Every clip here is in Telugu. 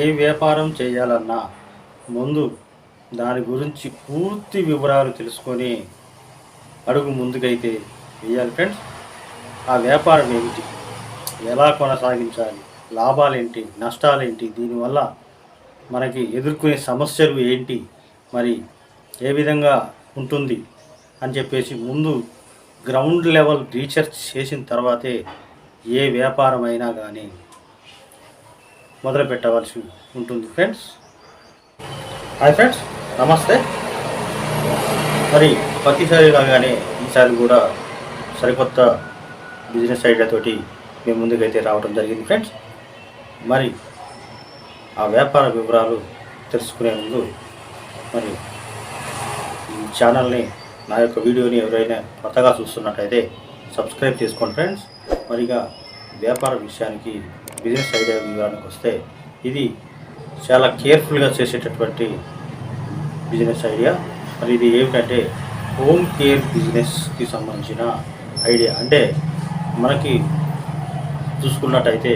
ఏ వ్యాపారం చేయాలన్నా ముందు దాని గురించి పూర్తి వివరాలు తెలుసుకొని అడుగు ముందుకైతే వేయాలి ఫ్రెండ్స్. ఆ వ్యాపారం ఏమిటి? ఎలా కొనసాగించాలి? లాభాలేంటి? నష్టాలేంటి? దీనివల్ల మనకి ఎదుర్కొనే సమస్యలు ఏంటి? మరి ఏ విధంగా ఉంటుంది? అని చెప్పేసి ముందు గ్రౌండ్ లెవెల్ రీసెర్చ్ చేసిన తర్వాతే ఏ వ్యాపారం అయినా కానీ మొదలు పెట్టవలసి ఉంటుంది ఫ్రెండ్స్ హాయ్ ఫ్రెండ్స్ నమస్తే. మరి ప్రతిసారి లాగానే ఈసారి కూడా సరికొత్త బిజినెస్ ఐడియాతోటి మేము ముందుకైతే రావడం జరిగింది ఫ్రెండ్స్ మరి ఆ వ్యాపార వివరాలు తెలుసుకునే ముందు మరి ఈ ఛానల్ని నా యొక్క వీడియోని ఎవరైనా కొత్తగా చూస్తున్నట్టయితే సబ్స్క్రైబ్ చేసుకోండి ఫ్రెండ్స్ మరిగా వ్యాపార విషయానికి బిజినెస్ ఐడియా వివరానికి వస్తే ఇది చాలా కేర్ఫుల్గా చేసేటటువంటి బిజినెస్ ఐడియా. మరి ఇది ఏమిటంటే హోమ్ కేర్ బిజినెస్కి సంబంధించిన ఐడియా. అంటే మనకి చూసుకున్నట్టయితే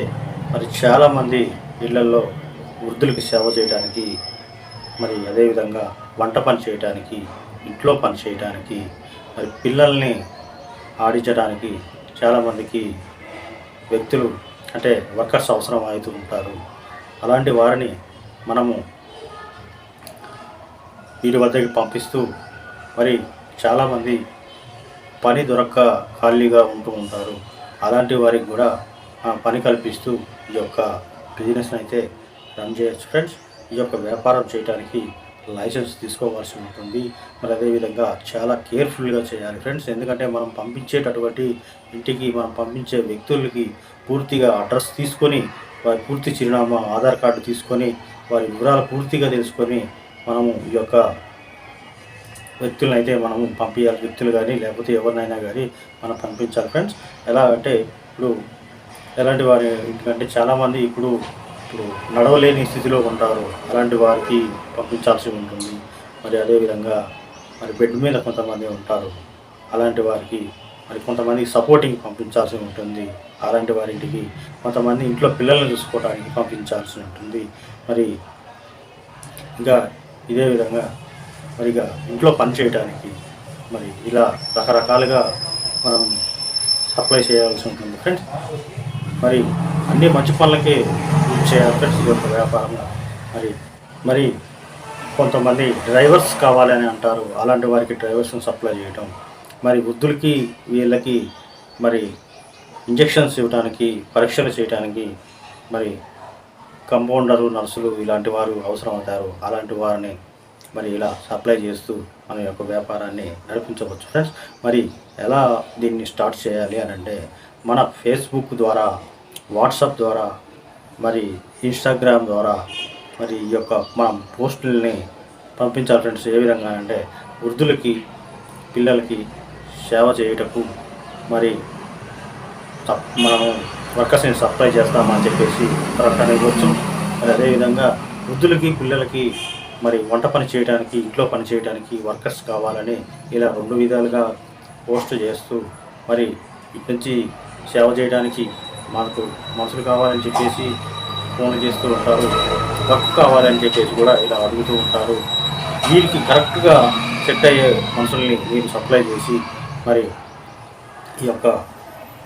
మరి చాలామంది ఇళ్ళలో వృద్ధులకి సేవ చేయడానికి మరి అదేవిధంగా వంట పని చేయడానికి ఇంట్లో పని చేయడానికి మరి పిల్లల్ని ఆడించడానికి చాలామందికి వ్యక్తులు అంటే వర్కర్స్ అవసరం అవుతూ ఉంటారు. అలాంటి వారిని మనము వీరి వద్దకి పంపిస్తూ మరి చాలామంది పని దొరక్క ఖాళీగా ఉంటూ ఉంటారు. అలాంటి వారికి కూడా పని కల్పిస్తూ ఈ యొక్క బిజినెస్ అయితే రన్ చేయొచ్చు. ఫ్రెండ్స్ ఈ యొక్క వ్యాపారం చేయడానికి లైసెన్స్ తీసుకోవాల్సి ఉంటుంది. మరి అదేవిధంగా చాలా కేర్ఫుల్గా చేయాలి ఫ్రెండ్స్. ఎందుకంటే మనం పంపించేటటువంటి ఇంటికి మనం పంపించే వ్యక్తులకి పూర్తిగా అడ్రస్ తీసుకొని వారి పూర్తి చిరునామా ఆధార్ కార్డు తీసుకొని వారి వివరాలు పూర్తిగా తెలుసుకొని మనము ఈ యొక్క వ్యక్తులను అయితే మనము పంపించాలి వ్యక్తులు కానీ లేకపోతే ఎవరినైనా కానీ మనం పంపించాలి ఫ్రెండ్స్. ఎలా అంటే ఇప్పుడు ఎలాంటి వారి ఎందుకంటే చాలామంది ఇప్పుడు ఇప్పుడు నడవలేని స్థితిలో ఉంటారు. అలాంటి వారికి పంపించాల్సి ఉంటుంది. మరి అదేవిధంగా మరి బెడ్ మీద కొంతమంది ఉంటారు. అలాంటి వారికి మరి కొంతమందికి సపోర్టింగ్ పంపించాల్సి ఉంటుంది. అలాంటి వారింటికి కొంతమంది ఇంట్లో పిల్లల్ని చూసుకోవడానికి పంపించాల్సి ఉంటుంది. మరి ఇంకా ఇదే విధంగా మరి ఇక ఇంట్లో పని చేయడానికి మరి ఇలా రకరకాలుగా మనం సప్లై చేయాల్సి ఉంటుంది. ఫ్రెండ్స్ మరి అన్ని మంచి పనులకే యూజ్ యొక్క వ్యాపారంలో. మరి మరి కొంతమంది డ్రైవర్స్ కావాలని అంటారు. అలాంటి వారికి డ్రైవర్స్ని సప్లై చేయటం. మరి వృద్ధులకి వీళ్ళకి మరి ఇంజక్షన్స్ ఇవ్వడానికి పరీక్షలు చేయడానికి మరి కంపౌండరు నర్సులు ఇలాంటి వారు అవసరం అవుతారు. అలాంటి వారిని మరి ఇలా సప్లై చేస్తూ మన యొక్క వ్యాపారాన్ని నడిపించవచ్చు. ఫ్రెండ్స్ మరి ఎలా దీన్ని స్టార్ట్ చేయాలి అని అంటే మన ఫేస్బుక్ ద్వారా వాట్సాప్ ద్వారా మరి ఇన్స్టాగ్రామ్ ద్వారా మరి ఈ యొక్క మనం పోస్టుల్ని పంపించాలి ఫ్రెండ్స్. ఏ విధంగా అంటే వృద్ధులకి పిల్లలకి సేవ చేయుటకు మరి తప్- మనము వర్కర్స్ని సప్లై చేస్తామని చెప్పేసి ప్రకటన ఇవ్వచ్చు మరి అదేవిధంగా వృద్ధులకి పిల్లలకి మరి వంట పని చేయడానికి ఇంట్లో పని చేయడానికి వర్కర్స్ కావాలని ఇలా రెండు విధాలుగా పోస్ట్ చేస్తూ మరి ఇటు నుంచి సేవ చేయడానికి మనకు మనుషులు కావాలని చెప్పేసి ఫోన్ చేస్తూ ఉంటారు. వర్క్ కావాలని చెప్పేసి కూడా ఇలా అడుగుతూ ఉంటారు. వీరికి కరెక్ట్గా సెట్ అయ్యే మనుషుల్ని మీరు సప్లై చేసి మరి ఈ యొక్క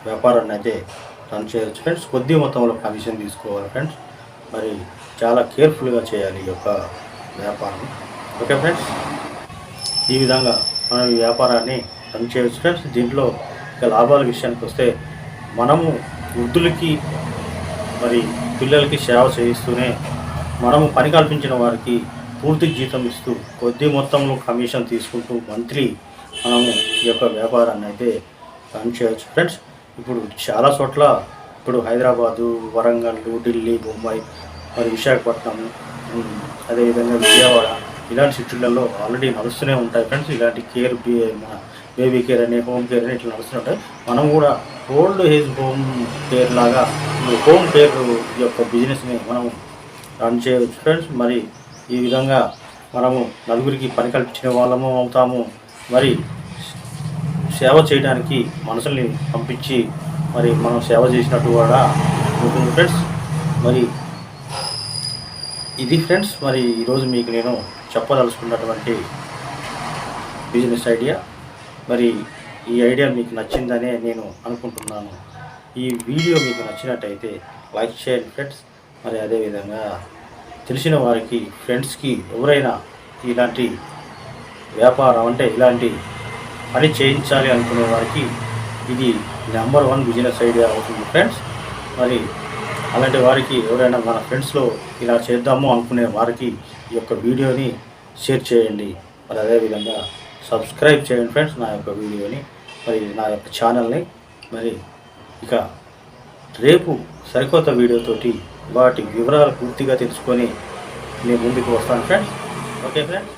వ్యాపారాన్ని అయితే రన్ చేయొచ్చు. ఫ్రెండ్స్ కొద్ది మొత్తంలో కమిషన్ తీసుకోవాలి ఫ్రెండ్స్ మరి చాలా కేర్ఫుల్గా చేయాలి ఈ యొక్క వ్యాపారం. ఓకే ఫ్రెండ్స్ ఈ విధంగా మనం ఈ వ్యాపారాన్ని రన్ చేయవచ్చు ఫ్రెండ్స్ దీంట్లో ఇక లాభాల విషయానికి వస్తే మనము వృద్ధులకి మరి పిల్లలకి సేవ చేయిస్తూనే మనము పని కల్పించిన వారికి పూర్తి జీతం ఇస్తూ కొద్ది మొత్తంలో కమిషన్ తీసుకుంటూ మంత్లీ మనము ఈ యొక్క వ్యాపారాన్ని అయితే రన్ చేయవచ్చు ఫ్రెండ్స్ ఇప్పుడు చాలా చోట్ల ఇప్పుడు హైదరాబాదు వరంగల్ ఢిల్లీ బొంబాయి మరి విశాఖపట్నం అదేవిధంగా విజయవాడ ఇలాంటి సిటీలలో ఆల్రెడీ నడుస్తూనే ఉంటాయి. ఫ్రెండ్స్ ఇలాంటి కేర్ మన బేబీ కేర్ అని హోమ్ కేర్ అని ఇట్లా నడుస్తుంటాయి మనం కూడా ఓల్డ్ ఏజ్ హోమ్ కేర్ లాగా హోమ్ కేర్ యొక్క బిజినెస్ని మనం రన్ చేయవచ్చు ఫ్రెండ్స్. మరి ఈ విధంగా మనము నలుగురికి పని కల్పించిన వాళ్ళము అవుతాము. మరి సేవ చేయడానికి మనసుల్ని పంపించి మరి మనం సేవ చేసినట్టు కూడా ఉంటుంది ఫ్రెండ్స్. మరి ఇది ఫ్రెండ్స్ మరి ఈరోజు మీకు నేను చెప్పదలుచుకున్నటువంటి బిజినెస్ ఐడియా. మరి ఈ ఐడియా మీకు నచ్చిందనే నేను అనుకుంటున్నాను. ఈ వీడియో మీకు నచ్చినట్టయితే లైక్ చేయండి ఫ్రెండ్స్. మరి అదేవిధంగా తెలిసిన వారికి ఫ్రెండ్స్కి ఎవరైనా ఇలాంటి వ్యాపారం అంటే ఇలాంటి పని చేయించాలి అనుకునే వారికి ఇది నెంబర్ వన్ బిజినెస్ ఐడియా అవుతుంది ఫ్రెండ్స్. మరి అలాంటి వారికి ఎవరైనా మన ఫ్రెండ్స్లో ఇలా చేద్దాము అనుకునే వారికి ఈ యొక్క వీడియోని షేర్ చేయండి. మరి అదేవిధంగా సబ్స్క్రైబ్ చేయండి ఫ్రెండ్స్ నా యొక్క వీడియోని. మరి నా యొక్క ఛానల్ని మరి ఇక రేపు సరికొత్త వీడియోతోటి వాటి వివరాలు పూర్తిగా తెలుసుకొని నేను ముందుకు వస్తాను ఫ్రెండ్స్ ఓకే ఫ్రెండ్స్